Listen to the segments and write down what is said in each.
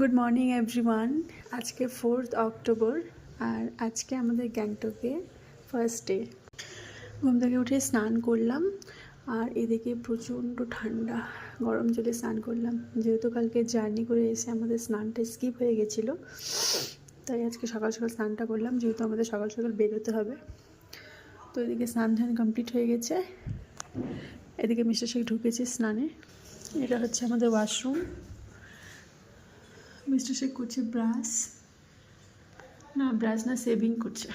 Good morning everyone আজকে fourth October আর আজকে আমাদের গ্যাংটকে ফার্স্ট ডে ঘুম থেকে উঠে স্নান করলাম, আর এদিকে প্রচণ্ড ঠান্ডা, গরম জলে স্নান করলাম। যেহেতু কালকে জার্নি করে এসে আমাদের স্নানটা স্কিপ হয়ে গেছিল, তাই আজকে সকাল সকাল স্নানটা করলাম, যেহেতু আমাদের সকাল সকাল বেরোতে হবে। তো এদিকে স্নান ধান কমপ্লিট হয়ে গেছে। এদিকে মিস্টার শেখ ঢুকেছে স্নানে। এটা হচ্ছে আমাদের ওয়াশরুম মিস্টার শেখ করছে ব্রাশ না ব্রাশ না সেভিং করছে।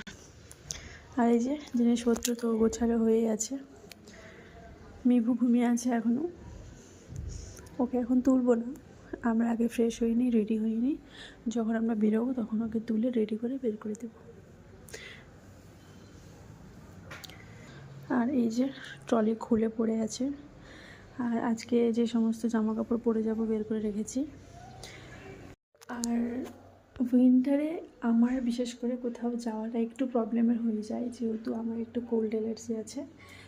আর এই যে জিনিসপত্র তো গোছালো হয়ে আছে মিভু ঘুমিয়ে আছে এখনও ওকে এখন তুলবো না। আমরা আগে ফ্রেশ হইনি রেডি হইনি। যখন আমরা বেরোবো তখন ওকে তুলে রেডি করে বের করে দেবো। আর এই যে ট্রলি খুলে পড়ে আছে। আর আজকে যে সমস্ত জামা কাপড় পরে যাব বের করে রেখেছি। আর উইন্টারে আমার বিশেষ করে কোথাও যাওয়াটা একটু প্রবলেমের হয়ে যায়, যেহেতু আমার একটু কোল্ড অ্যালার্জি আছে।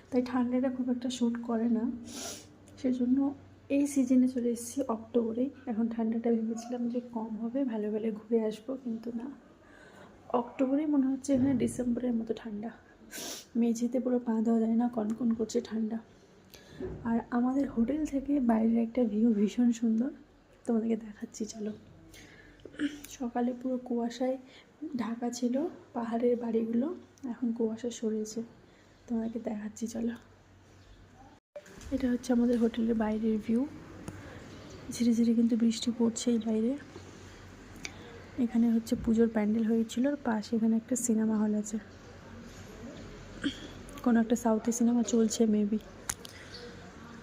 তাই ঠান্ডাটা খুব একটা শ্যুট করে না। সেজন্য এই সিজনে চলে এসেছি অক্টোবরেই এখন ঠান্ডাটা ভেবেছিলাম যে কম হবে, ভালো ভালো ঘুরে আসব, কিন্তু না। অক্টোবরেই মনে হচ্ছে এখানে ডিসেম্বরের মতো ঠান্ডা। মেঝেতে পুরো পা দেওয়া যায় না, কনকন করছে ঠান্ডা। আর আমাদের হোটেল থেকে বাইরের একটা ভিউ ভীষণ সুন্দর। তোমাদেরকে দেখাচ্ছি, চলো। সকালে পুরো কুয়াশায় ঢাকা ছিল, পাহাড়ের বাড়িগুলো এখন কুয়াশা সরেছে। তোমাকে দেখাচ্ছি, চলো। এটা হচ্ছে আমাদের হোটেলের বাইরের ভিউ। ঝিরে ঝিরে কিন্তু বৃষ্টি পড়ছে এই বাইরে। এখানে হচ্ছে পুজোর প্যান্ডেল হয়েছিল, আর পাশে এখানে একটা সিনেমা হল আছে। কোনো একটা সাউথি সিনেমা চলছে, মেবি।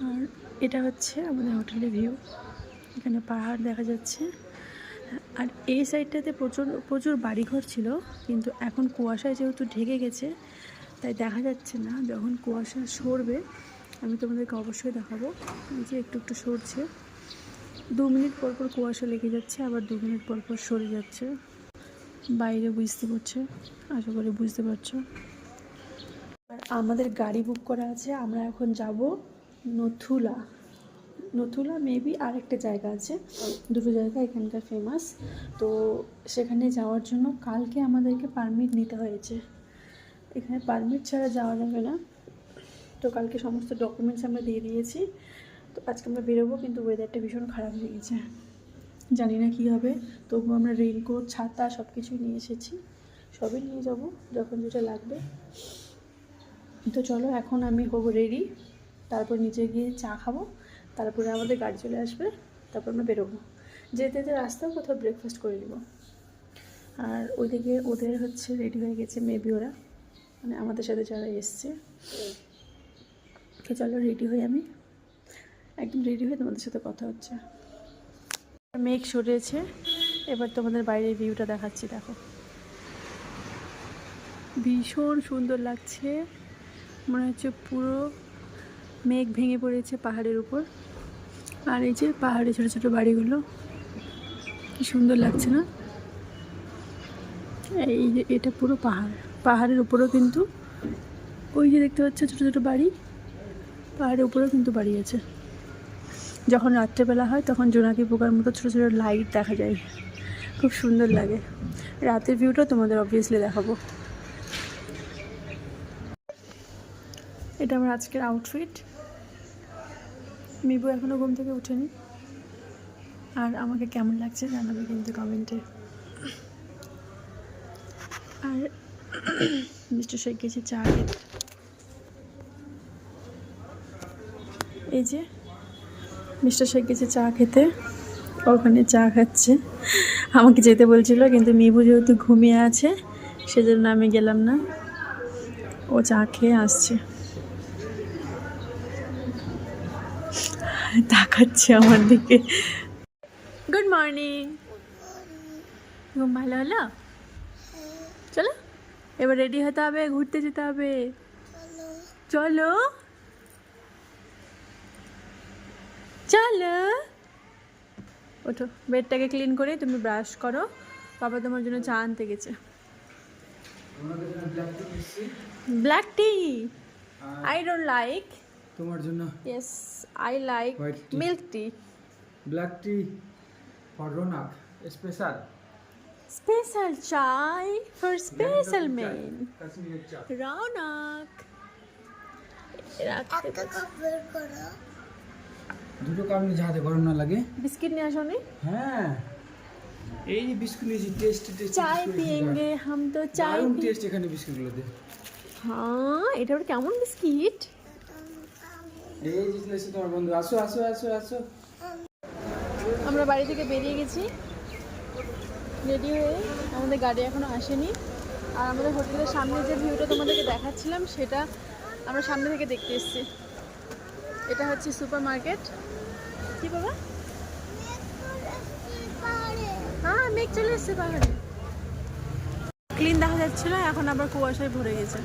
আর এটা হচ্ছে আমাদের হোটেলের ভিউ। এখানে পাহাড় দেখা যাচ্ছে। আর এই সাইডটাতে প্রচুর প্রচুর বাড়িঘর ছিল, কিন্তু এখন কুয়াশায় যেহেতু ঢেকে গেছে, তাই দেখা যাচ্ছে না যখন কুয়াশা সরবে। আমি তোমাদেরকে অবশ্যই দেখাবো যে একটু একটু সরছে। দু মিনিট পর পর কুয়াশা লেগে যাচ্ছে, আবার দু মিনিট পর পর সরে যাচ্ছে। বাইরে বুঝতে পারছে, আশা করি বুঝতে পারছ। আর আমাদের গাড়ি বুক করা আছে, আমরা এখন যাব নথুলা। নথুলা মেবি আর একটা জায়গা আছে। দুটো জায়গা এখানকার ফেমাস তো সেখানে যাওয়ার জন্য কালকে আমাদেরকে পারমিট নিতে হয়েছে। এখানে পারমিট ছাড়া যাওয়া যাবে না। তো কালকে সমস্ত ডকুমেন্টস আমরা দিয়ে দিয়েছি। তো আজকে আমরা বেরোবো, কিন্তু ওয়েদারটা ভীষণ খারাপ হয়ে গেছে। জানি না কী হবে। তবুও আমরা রেইনকোট ছাতা সব কিছুই নিয়ে এসেছি। সবই নিয়ে যাব যখন যেটা লাগবে। তো চলো, এখন আমি হব রেডি তারপর নিচে গিয়ে চা খাব। তারপরে আমাদের গাড়ি চলে আসবে, তারপর আমরা বেরোবো। যেতে যেতে রাস্তাও কোথাও ব্রেকফাস্ট করে নিব। আর ওইদিকে ওদের হচ্ছে রেডি হয়ে গেছে মেবি ওরা। মানে আমাদের সাথে যারা এসছে। চলো রেডি হয়ে আমি। একদম রেডি হয়ে তোমাদের সাথে কথা হচ্ছে। মেঘ সরেছে এবার তোমাদের বাইরের ভিউটা দেখাচ্ছি, দেখো। ভীষণ সুন্দর লাগছে। মনে হচ্ছে পুরো মেঘ ভেঙে পড়েছে পাহাড়ের উপর। আর এই যে পাহাড়ে ছোটো ছোটো বাড়িগুলো, কি সুন্দর লাগছে না? এই যে এটা পুরো পাহাড়। পাহাড়ের উপরেও কিন্তু ওই যে দেখতে পাচ্ছ ছোটো ছোটো বাড়ি, পাহাড়ের উপরেও কিন্তু বাড়ি আছে। যখন রাত্রেবেলা হয় তখন জোনাকি পোকার মতো ছোটো ছোটো লাইট দেখা যায়। খুব সুন্দর লাগে। রাতের ভিউটা তোমাদের অবভিয়াসলি দেখাবো। এটা আমার আজকের আউটফিট মিবু এখনও ঘুম থেকে উঠেনি। আর আমাকে কেমন লাগছে জানাবে কিন্তু কমেন্টে। আর মিস্টার শেখ গেছে চা খেতে। এই যে মিস্টার শেখ গেছে চা খেতে। ওখানে চা খাচ্ছে। আমাকে যেতে বলছিল, কিন্তু মিবু যেহেতু ঘুমিয়ে আছে, সেজন্য আমি গেলাম না। ও চা খেয়ে আসছে। তাকাচ্ছে আমার দিকে। গুড মর্নিং ঘুম ভালো হলো? চলো, এবার রেডি হতে হবে, ঘুরতে যেতে হবে। চলো। চলো। ওঠো, বেডটাকে ক্লিন করে তুমি ব্রাশ করো। বাবা তোমার জন্য চা আনতে গেছে। Black tea I don't like তোমার জন্য Yes, I like White tea. milk tea. Black tea for Ronak special special চাই ফর স্পেশাল মেন রৌনক দুটো কারণ যাতে গরম না লাগে। বিস্কিট নিয়ে আসোনি? হ্যাঁ। এই যে বিস্কুট নিয়েছি টেস্ট টেস্ট চাই পিয়েঙ্গে হাম তো চাই টেস্ট এখানে বিস্কুটগুলোতে হ্যাঁ এটা আবার কেমন বিস্কিট আমরা বাড়ি থেকে বেরিয়ে গেছি। রেডি হয়ে আমাদের গাড়ি এখনও আসেনি। আর আমাদের হোটেলের সামনে যে ভিউটা তোমাদেরকে দেখাচ্ছিলাম, সেটা আমরা সামনে থেকে দেখতে এসেছি। এটা হচ্ছে সুপার মার্কেট। কি বাবা? হ্যাঁ মেঘ চলে এসছে পাহাড়ে ক্লিন দেখা যাচ্ছিল, এখন আবার কুয়াশায় ভরে গেছে।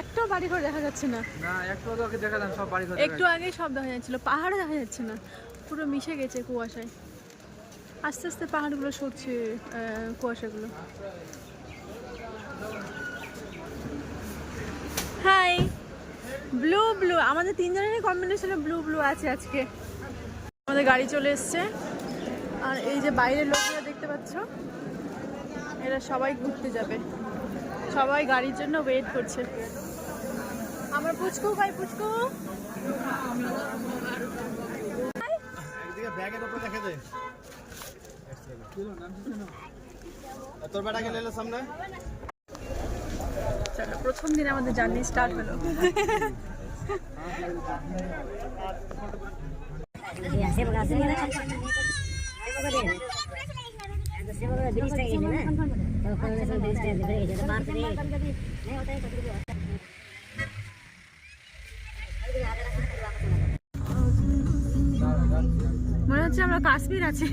একটাও বাড়ি ঘর দেখা যাচ্ছে না। না একটু আগে দেখালাম সব বাড়ি একটু আগে সব দেখা যাচ্ছিল পাহাড়ও দেখা যাচ্ছে না পুরো মিশে গেছে কুয়াশায়। আস্তে আস্তে পাহাড়গুলো সরছে কুয়াশাগুলো। হাই ব্লু ব্লু আমাদের তিনজনেরই কম্বিনেশনে ব্লু ব্লু আছে আজকে। আমাদের গাড়ি চলে এসছে আর এই যে বাইরের লোকরা দেখতে পাচ্ছ এরা সবাই ঘুরতে যাবে। সবাই গাড়ির জন্য ওয়েট করছে। আমরা পুচকু খাই পুচকু একদিকে ব্যাগের উপরে রেখে দে। তোর বেটাকে নিলে সামনে? চলো প্রথম দিন আমাদের জার্নি স্টার্ট হলো। মনে হচ্ছে আমরা কাশ্মীর আছি।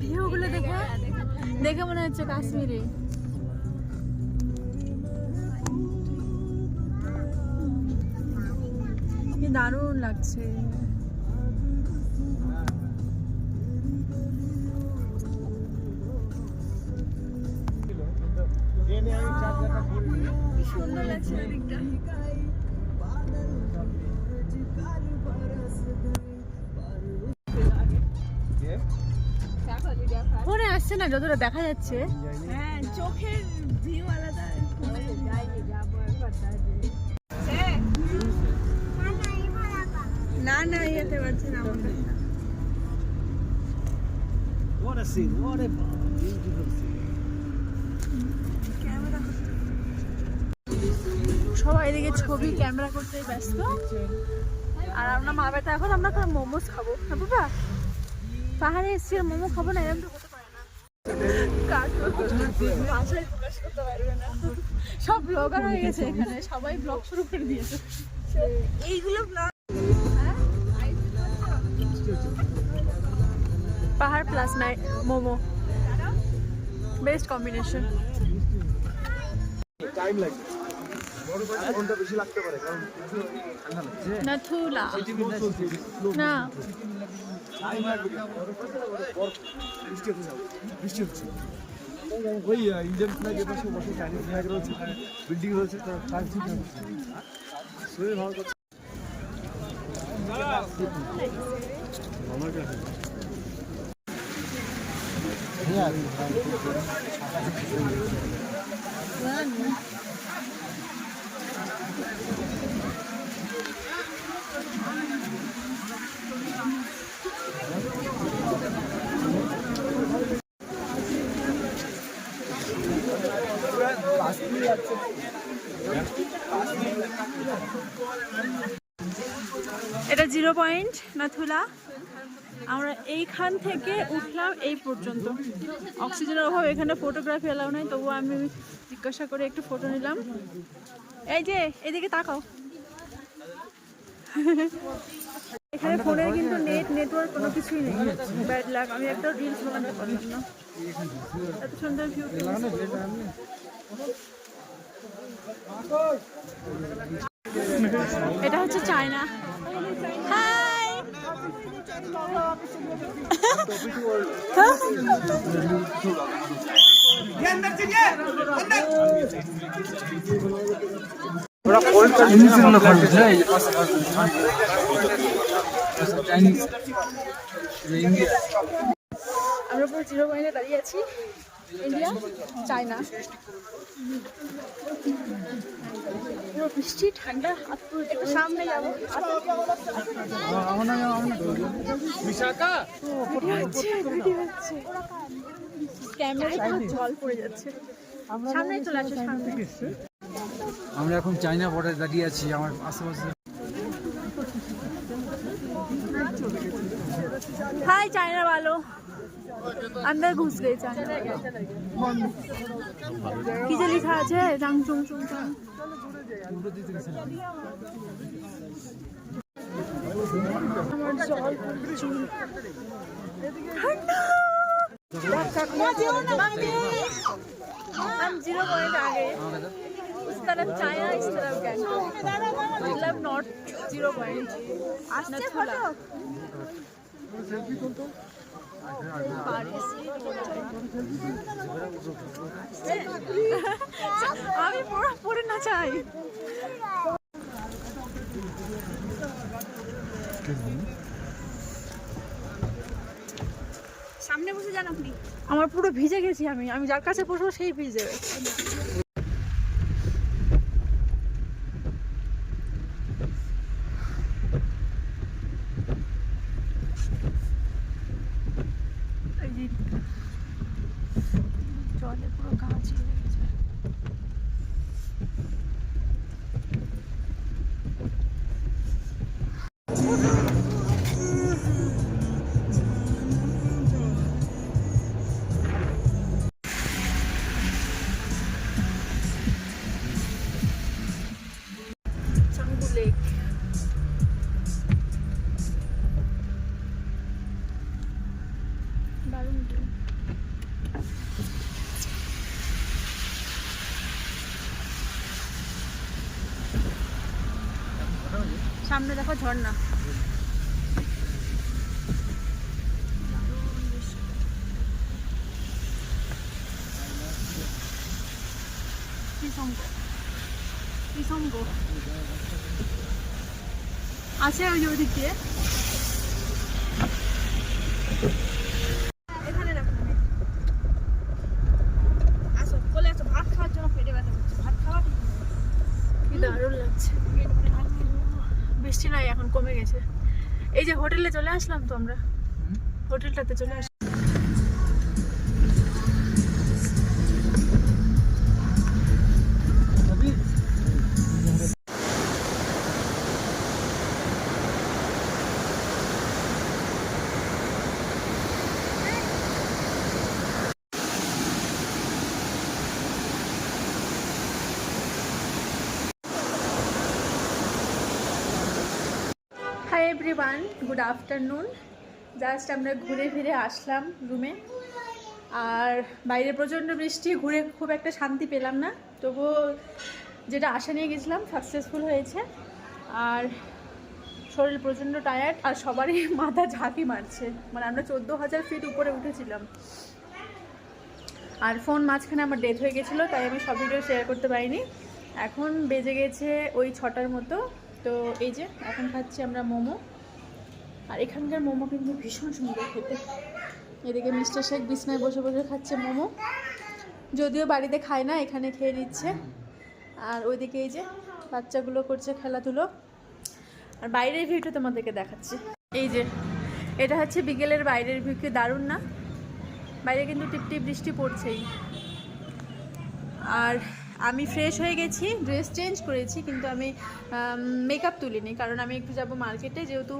ভিউগুলো দেখে। দেখে মনে হচ্ছে কাশ্মীরে। দারুণ লাগছে। সুন্দর লাগছে দিকটা ফোনে আসছে না যতটা দেখা যাচ্ছে। হ্যাঁ চোখের ভিউ আলাদা। না না যেতে পারছি না What a scene, what a beautiful scene. সবাই এদিকে ছবি ক্যামেরা করতে ব্যস্ত। আর আমরা মা বেটা এখন আমরা মোমোস খাব। হ্যাঁ বাবা? পাহাড়ে এসছি আর মোমো খাব না এরকম হতে পারে না। সব ব্লগার হয়ে গেছে এখানে সবাই ব্লগ শুরু করে দিয়েছে। এইগুলো ব্লগ পাহাড় প্লাস নাই মোমো। বেস্ট কম্বিনেশন টাইম লাগবে। ঘণ্টা বেশি লাগতে পারে কারণ ঠান্ডা লাগছে। না বৃষ্টি হচ্ছে বৃষ্টি হচ্ছে। ওই ইন্ডিয়ান ফ্ল্যাগ এপাশে বসে চাইনিজ ফ্ল্যাগ রয়েছে বিল্ডিং রয়েছে তার ফ্ল্যাগ ঠিক আছে। শরীর ভালো করছে। আমার কাছে এটা জিরো পয়েন্ট আমরা এইখান থেকে উঠলাম এই পর্যন্ত। অক্সিজেনের অভাব এখানে ফটোগ্রাফি এলাও নাই তবুও আমি জিজ্ঞাসা করে একটু ফটো নিলাম। এই যে এদিকে তাকাও। এখানে ফোনের কিন্তু নেট নেটওয়ার্ক কোনো কিছুই নেই। ব্যাড লাগ আমি একটা রিলস বানাতে পারলাম না। এত সুন্দর ভিউ এটা হচ্ছে চায়না। ওরা কোল্ড চাইনিজ ইন্ডিয়া আমরা পুরো পয়েন্টে দাঁড়িয়ে আছি। India China. পুরো বৃষ্টি ঠান্ডা সামনে যাব। ক্যামেরায় পুরো জল পড়ে যাচ্ছে। সামনেই চলে আসে সামনে। আমরা এখন চায়না বর্ডারে দাঁড়িয়ে আছি আমার আশেপাশে। হাই চায়না ভালো अंदर घुस गए चाइना बंद কি যে লেখা আছে জাং চুং চুং চাং আমার জল পড়ছে। ঠান্ডা हम जीरो पॉइंट आ गए उस तरफ चाइना इस तरफ गैंगटॉक मतलब नॉर्थ जीरो पॉइंट नथुला পারিস। আমি পড়া পড়ে না চাই। সামনে বসে যান আপনি। আমার পুরো ভিজে গেছি আমি। আমি যার কাছে বসবো সেই ভিজে। সামনে দেখো ঝর্ণা। আছে ওই যে ওদিক দিয়ে। দারুণ লাগছে। বৃষ্টি নাই এখন কমে গেছে। এই যে হোটেলে চলে আসলাম তো আমরা। হোটেলটাতে চলে আসলাম এভরিওয়ান গুড আফটারনুন জাস্ট আমরা ঘুরে ফিরে আসলাম রুমে আর বাইরে প্রচণ্ড বৃষ্টি, ঘুরে খুব একটা শান্তি পেলাম না। তবুও যেটা আশা নিয়ে গেছিলাম সাকসেসফুল হয়েছে। আর শরীর প্রচণ্ড টায়ার্ড আর সবারই মাথা ঝাঁকি মারছে। মানে আমরা চোদ্দ হাজার ফিট উপরে উঠেছিলাম। আর ফোন মাঝখানে আমার ডেথ হয়ে গেছিল, তাই আমি সব ভিডিও শেয়ার করতে পারিনি। এখন বেজে গেছে ওই ছটার মতো। তো এই যে, এখন খাচ্ছি আমরা মোমো। আর এখানকার মোমো কিন্তু ভীষণ সুন্দর খেতে। এদিকে মিস্টার শেখ বিছনায় বসে বসে খাচ্ছে মোমো। যদিও বাড়িতে খায় না, এখানে খেয়ে নিচ্ছে। আর ওইদিকে এই যে, বাচ্চাগুলো করছে খেলাধুলো। আর বাইরের ভিউটা তোমাদেরকে দেখাচ্ছি। এই যে, এটা হচ্ছে বিকেলের বাইরের ভিউ, কি দারুণ না? বাইরে কিন্তু টিপটিপ বৃষ্টি পড়ছেই। আর আমি ফ্রেশ হয়ে গেছি ড্রেস চেঞ্জ করেছি, কিন্তু আমি মেকআপ তুলিনি, কারণ আমি একটু যাব মার্কেটে যেহেতু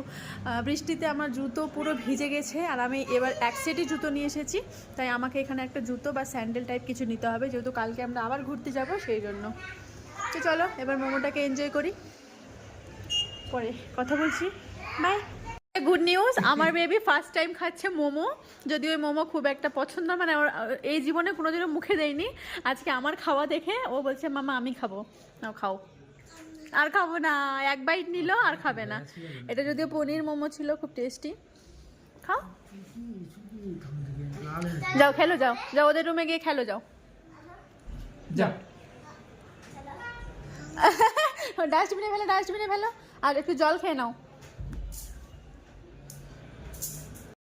বৃষ্টিতে আমার জুতো পুরো ভিজে গেছে, আর আমি এবার এক সেটই জুতো নিয়ে এসেছি, তাই আমাকে এখানে একটা জুতো বা স্যান্ডেল টাইপ কিছু নিতে হবে, যেহেতু কালকে আমরা আবার ঘুরতে যাব, সেই জন্য। তো চলো, এবার মোমোটাকে এনজয় করি। পরে কথা বলছি। বাই গুড নিউজ আমার বেবি ফার্স্ট টাইম খাচ্ছে মোমো। যদিও ওই মোমো খুব একটা পছন্দ মানে ওর এই জীবনে কোনোদিনও মুখে দেয়নি। আজকে আমার খাওয়া দেখে ও বলছে মামা আমি খাব। নাও খাও। আর খাব না এক বাইট নিল আর খাবে না। এটা যদিও পনির মোমো ছিল খুব টেস্টি খাও। যাও খেলো যাও যাও ওদের রুমে গিয়ে খেলো যাও। যা ডাস্টবিনে ফেলো ডাস্টবিনে ফেলো। আর একটু জল খেয়ে নাও।